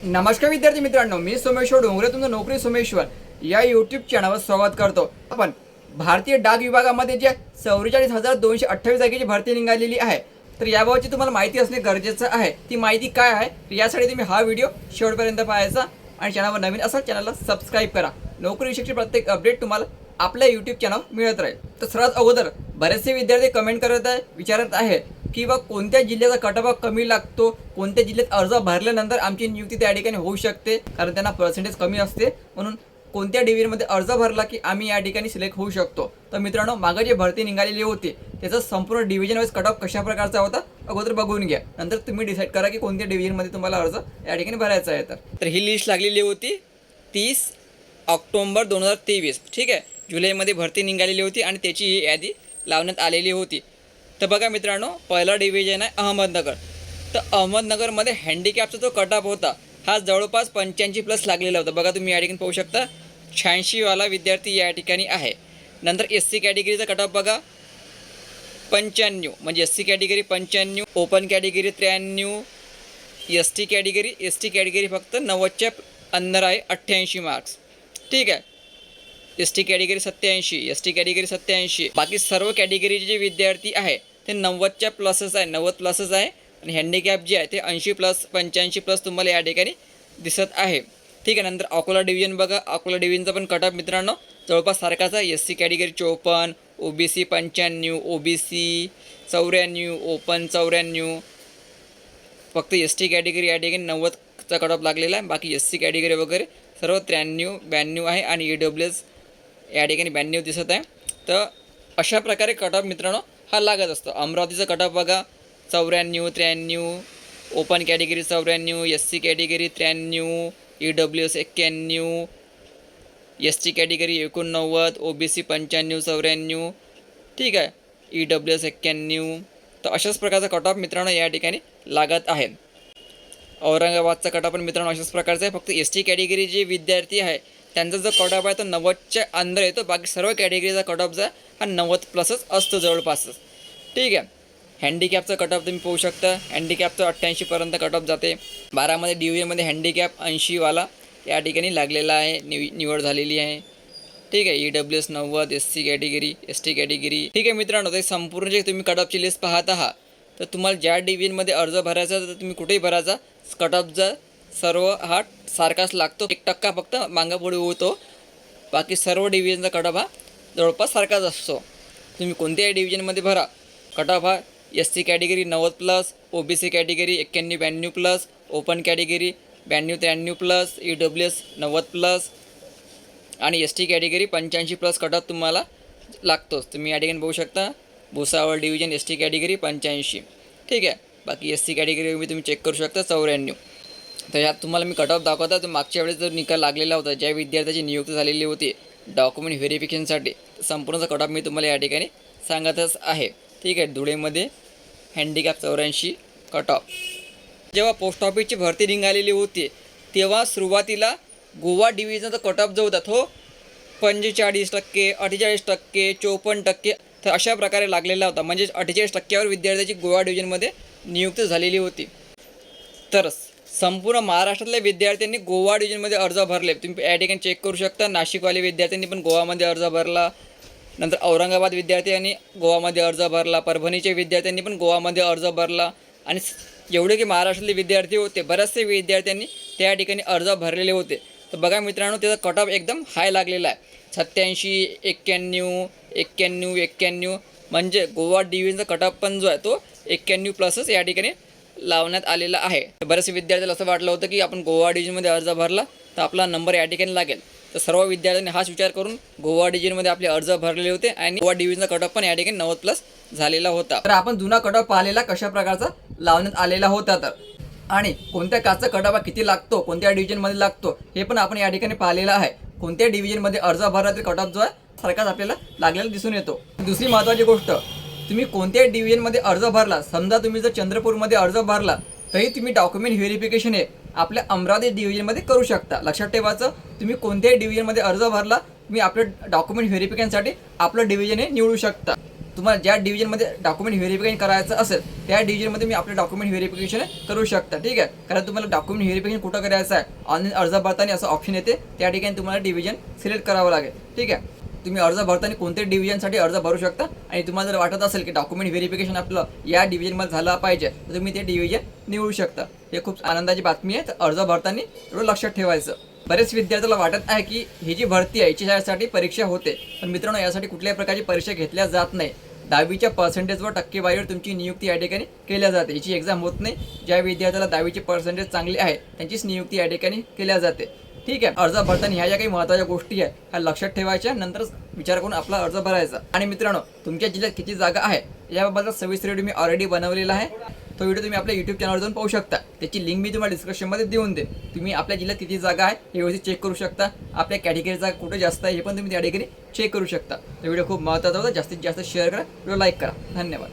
नमस्कार विद्यार्थी मित्रांनो मी सोमेश्वर डोंगरे तुमचं नोकरी सोमेश्वर. या युट्यूब चॅनलवर स्वागत करतो. आपण भारतीय डाक विभागामध्ये जे चौवेचाळीस हजार दोनशे अठ्ठावीस जागेची भरती निघालेली आहे तर याबाबतची तुम्हाला माहिती असणे गरजेचं आहे. ती माहिती काय आहे तर यासाठी तुम्ही हा व्हिडिओ शेवटपर्यंत पाहायचा आणि चॅनलवर नवीन असाल चॅनलला सबस्क्राईब करा. नोकरी विषयीची प्रत्येक अपडेट तुम्हाला आपल्या यूट्यूब चॅनल मिळत राहील. तर सर्वात अगोदर बरेचसे विद्यार्थी कमेंट करत आहे विचारत आहे की बा कोणत्या जिल्ह्याचा कटऑफ कमी लागतो कोणत्या जिल्ह्यात अर्ज भरल्यानंतर आमची नियुक्ती त्या ठिकाणी होऊ शकते कारण त्यांना पर्सेंटेज कमी असते. म्हणून कोणत्या डिव्हिजनमध्ये अर्ज भरला की आम्ही या ठिकाणी सिलेक्ट होऊ शकतो. तर मित्रांनो मागं जे भरती निघालेली होती त्याचा संपूर्ण डिव्हिजन वाईज कट ऑफ कशा प्रकारचा होता अगोदर बघून घ्या. नंतर तुम्ही डिसाईड करा की कोणत्या डिव्हिजनमध्ये तुम्हाला अर्ज या ठिकाणी भरायचा आहे तर. तर ही लिस्ट लागलेली होती तीस ऑक्टोंबर दोन हजार तेवीस. ठीक आहे? जुलैमध्ये भरती निघालेली होती आणि त्याची ही यादी लावण्यात आलेली होती. तर बघा मित्रांनो पहिला डिव्हिजन आहे अहमदनगर. तर अहमदनगरमध्ये हँडिकॅपचा जो कटअप होता हा जवळपास पंच्याऐंशी प्लस लागलेला होता. बघा तुम्ही या ठिकाणी पाहू शकता शहाऐंशीवाला विद्यार्थी या ठिकाणी आहे. नंतर एस सी कॅटेगरीचा कटअप बघा पंच्याण्णव म्हणजे एस सी कॅटेगरी पंच्याण्णव ओपन कॅटेगरी त्र्याण्णव S T category S T category फक्त नव्वदच्या अंदर आहे अठ्ठ्याऐंशी मार्क्स ठीक आहे. एस टी कॅटेगरी सत्याऐंशी एस टी कॅटेगरी सत्याऐंशी. बाकी सर्व कॅटेगरीचे जे विद्यार्थी आहे ते नव्वदच्या प्लसच आहे नव्वद प्लसच आहे. आणि हँडिकॅप जे आहे ते ऐंशी प्लस पंच्याऐंशी प्लस तुम्हाला या ठिकाणी दिसत आहे. ठीक आहे नंतर अकोला डिव्हिजन बघा. अकोला डिव्हिजनचा पण कटअप मित्रांनो जवळपास सारखाच आहे. एस सी कॅटेगरी चोपन्न ओ बी सी पंच्याण्णव ओ बी सी चौऱ्याण्णव ओपन चौऱ्याण्णव. फक्त एस टी कॅटेगरी या ठिकाणी नव्वदचा कटअप लागलेला आहे. बाकी एस सी कॅटेगरी वगैरे सर्व त्र्याण्णव ब्याण्णव आहे आणि ई डब्ल्यू एस या ठिकाणी ब्याण्णव दिसत आहे. तर अशा प्रकारे कटअप मित्रांनो हा लागत असतो. अमरावतीचा कटअप बघा. चौऱ्याण्णव त्र्याण्णव ओपन कॅटेगरी चौऱ्याण्णव एस सी कॅटेगरी त्र्याण्णव ई डब्ल्यू एस एक्क्याण्णव एस टी कॅटेगरी एकोणनव्वद ओ बी सी पंच्याण्णव चौऱ्याण्णव. ठीक आहे. ई डब्ल्यू एस एक्क्याण्णव. तर अशाच प्रकारचा कट ऑफ मित्रांनो या ठिकाणी लागत आहे. औरंगाबादचा कट ऑफ पण मित्रांनो अशाच प्रकारचा आहे. फक्त एस टी कॅटेगरी जे विद्यार्थी आहे त्यांचा जो कट ऑफ आहे तो नव्वदच्या अंदर येतो. बाकी सर्व कॅटेगरीचा कट ऑफ जो आहे हा नव्वद प्लसच असतो जवळपासच. ठीक आहे. हँडिकॅपचा कट ऑफ तुम्ही पाहू शकता. हँडिकॅपचा अठ्ठ्याऐंशीपर्यंत कट ऑफ जाते. बारामध्ये डी यू एमध्ये हँडिकॅप ऐंशीवाला या ठिकाणी लागलेला आहे. निव निवड झालेली आहे. ठीक आहे. ई डब्ल्यू एस नव्वद S C category S T category ठीक आहे मित्रांनो ते संपूर्ण जे तुम्ही कट ऑफची लिस्ट पाहत आहात तर तुम्हाला ज्या डिव्हिजनमध्ये अर्ज भरायचा तर तुम्ही कुठेही भरायचा. कट ऑफचा सर्व हा सारखाच लागतो. एक टक्का फक्त मागं होतो बाकी सर्व डिव्हिजनचा कट हा जवळपास सारखाच असतो. तुम्ही कोणत्याही डिव्हिजनमध्ये भरा. कट हा एस सी कॅटेगरी नव्वद plus O B C category एक्क्याण्णव ब्याण्णव प्लस ओपन कॅटेगरी ब्याण्णव त्र्याण्णव प्लस ई डब्ल्यू एस नव्वद प्लस आणि एस टी कॅटेगरी पंच्याऐंशी प्लस कट तुम्हाला लागतोच. तुम्ही या ठिकाणी बघू शकता. Bhusawal division S T category पंच्याऐंशी. ठीक आहे. बाकी एस सी कॅटेगरी मी तुम्ही चेक करू शकता. चौऱ्याण्णव. तर यात तुम्हाला मी कट ऑफ दाखवता तर मागच्या वेळेस जो निकाल लागलेला होता ज्या विद्यार्थ्याची नियुक्ती झालेली होती डॉक्युमेंट व्हेरिफिकेशनसाठी संपूर्णचा कट ऑफ मी तुम्हाला या ठिकाणी सांगतच आहे. ठीक आहे धुळेमध्ये हँडिकॅप चौऱ्याऐंशी कट ऑफ जेव्हा पोस्ट ऑफिसची भरती निघालेली होती तेव्हा सुरुवातीला गोवा डिव्हिजनचा कट ऑफ जो होता तो पंचेचाळीस टक्के अठ्ठेचाळीस टक्के चोपन्न टक्के तर अशा प्रकारे लागलेला होता. म्हणजेच अठ्ठेचाळीस टक्क्यावर विद्यार्थ्याची गोवा डिव्हिजनमध्ये नियुक्ती झालेली होती. तरच संपूर्ण महाराष्ट्रातल्या विद्यार्थ्यांनी गोवा डिव्हिजनमध्ये अर्ज भरले. तुम्ही या ठिकाणी चेक करू शकता. नाशिकवाले विद्यार्थ्यांनी पण गोवामध्ये अर्ज भरला. नंतर औरंगाबाद विद्यार्थ्यांनी गोवामध्ये अर्ज भरला. परभणीच्या विद्यार्थ्यांनी पण गोवामध्ये अर्ज भरला. आणि जेवढे की महाराष्ट्रातले विद्यार्थी होते बरेचसे विद्यार्थ्यांनी त्या ठिकाणी अर्ज भरलेले होते. तर बघा मित्रांनो त्याचा कट ऑफ एकदम हाय लागलेला आहे. सत्याऐंशी एक्क्याण्णव एक्क्याण्णव एक्क्याण्णव. म्हणजे गोवा डिव्हिजनचा कट ऑफ पण जो आहे तो एक्क्याण्णव प्लसच या ठिकाणी लावण्यात आलेला आहे. बरेचसे विद्यार्थ्याला असं वाटलं होतं की आपण गोवा डिव्हिजनमध्ये अर्ज भरला तर आपला नंबर या ठिकाणी लागेल. तर सर्व विद्यार्थ्यांनी हाच विचार करून गोवा डिव्हिजनमध्ये आपले अर्ज भरलेले होते आणि गोवा डिव्हिजनचा कट ऑफ पण या ठिकाणी नव्वद प्लस झालेला होता. तर आपण जुना कट ऑफ पाहिलेला कशा प्रकारचा लावण्यात आलेला होता तर? आणि कोणत्या काचा कट ऑफ किती लागतो कोणत्या डिव्हिजनमध्ये लागतो हे पण आपण या ठिकाणी पाहिलेलं आहे. कोणत्या डिव्हिजनमध्ये अर्ज भरला तरी कट ऑफ जो आहे सारखाच आपल्याला लागलेला दिसून येतो. दुसरी महत्त्वाची गोष्ट तुम्ही कोणत्याही डिव्हिजनमध्ये अर्ज भरला समजा तुम्ही जर चंद्रपूरमध्ये अर्ज भरला तरी तुम्ही डॉक्युमेंट व्हेरिफिकेशन हे आपल्या अमरावती डिव्हिजनमध्ये करू शकता. लक्षात ठेवायचं तुम्ही कोणत्याही डिव्हिजनमध्ये अर्ज भरला तुम्ही आपलं डॉक्युमेंट व्हेरिफिकेशनसाठी आपलं डिव्हिजन हे निवडू शकता. तुम्हाला ज्या डिव्हिजनमध्ये डॉक्युमेंट व्हेरिफिकेशन करायचं असेल त्या डिव्हिजनमध्ये मी आपलं डॉक्युमेंट व्हेरिफिकेशन करू शकता. ठीक आहे? कारण तुम्हाला डॉक्युमेंट व्हेरिफिकेशन कुठं करायचं आहे? ऑनलाईन अर्ज भरताना असं ऑप्शन येते त्या ठिकाणी तुम्हाला डिव्हिजन सिलेक्ट करावं लागेल. ठीक आहे? तुम्ही अर्ज भरताना कोणत्या डिव्हिजनसाठी अर्ज भरू शकता. आणि तुम्हाला जर वाटत असेल की डॉक्युमेंट व्हेरिफिकेशन आपलं या डिव्हिजनमध्ये झालं पाहिजे तर तुम्ही ते डिव्हिजन निवडू शकता. हे खूप आनंदाची बातमी आहे. तर अर्ज भरताना एवढं लक्षात ठेवायचं. बरेच विद्यार्थ्याला वाटत आहे की ही जी भरती आहे याच्यासाठी परीक्षा होते. पण मित्रांनो यासाठी कुठल्याही प्रकारची परीक्षा घेतल्या जात नाही. दहावीच्या पर्सेंटेजवर टक्केवारीवर तुमची नियुक्ती या ठिकाणी केल्या जाते. याची एक्झाम होत नाही. ज्या विद्यार्थ्याला दहावीचे पर्सेंटेज चांगले आहे त्यांचीच नियुक्ती या ठिकाणी केल्या जाते. ठीक आहे. अर्ज भरताना ह्या ज्या काही महत्त्वाच्या गोष्टी आहेत ह्या लक्षात ठेवायच्या नंतरच विचार करून आपला अर्ज भरायचा. आणि मित्रांनो तुमच्या जिल्ह्यात किती जागा आहे याबाबतचा सविस्तर व्हिडिओ मी ऑलरेडी बनवलेला आहे. तो व्हिडिओ तुम्ही आपल्या युट्यूब चॅनलवर जाऊन पाहू शकता. त्याची लिंक मी तुम्हाला डिस्क्रिप्शनमध्ये देऊन दे तुम्ही आपल्या जिल्ह्यात किती जागा आहे हे व्यवस्थित चेक करू शकता. आपल्या कॅटेगरीचा कुठे जास्त आहे हे पण तुम्ही त्या ठिकाणी चेक करू शकता. तो व्हिडिओ खूप महत्त्वाचा होता. जास्तीत जास्त शेअर करा व्हिडिओ लाईक करा. धन्यवाद.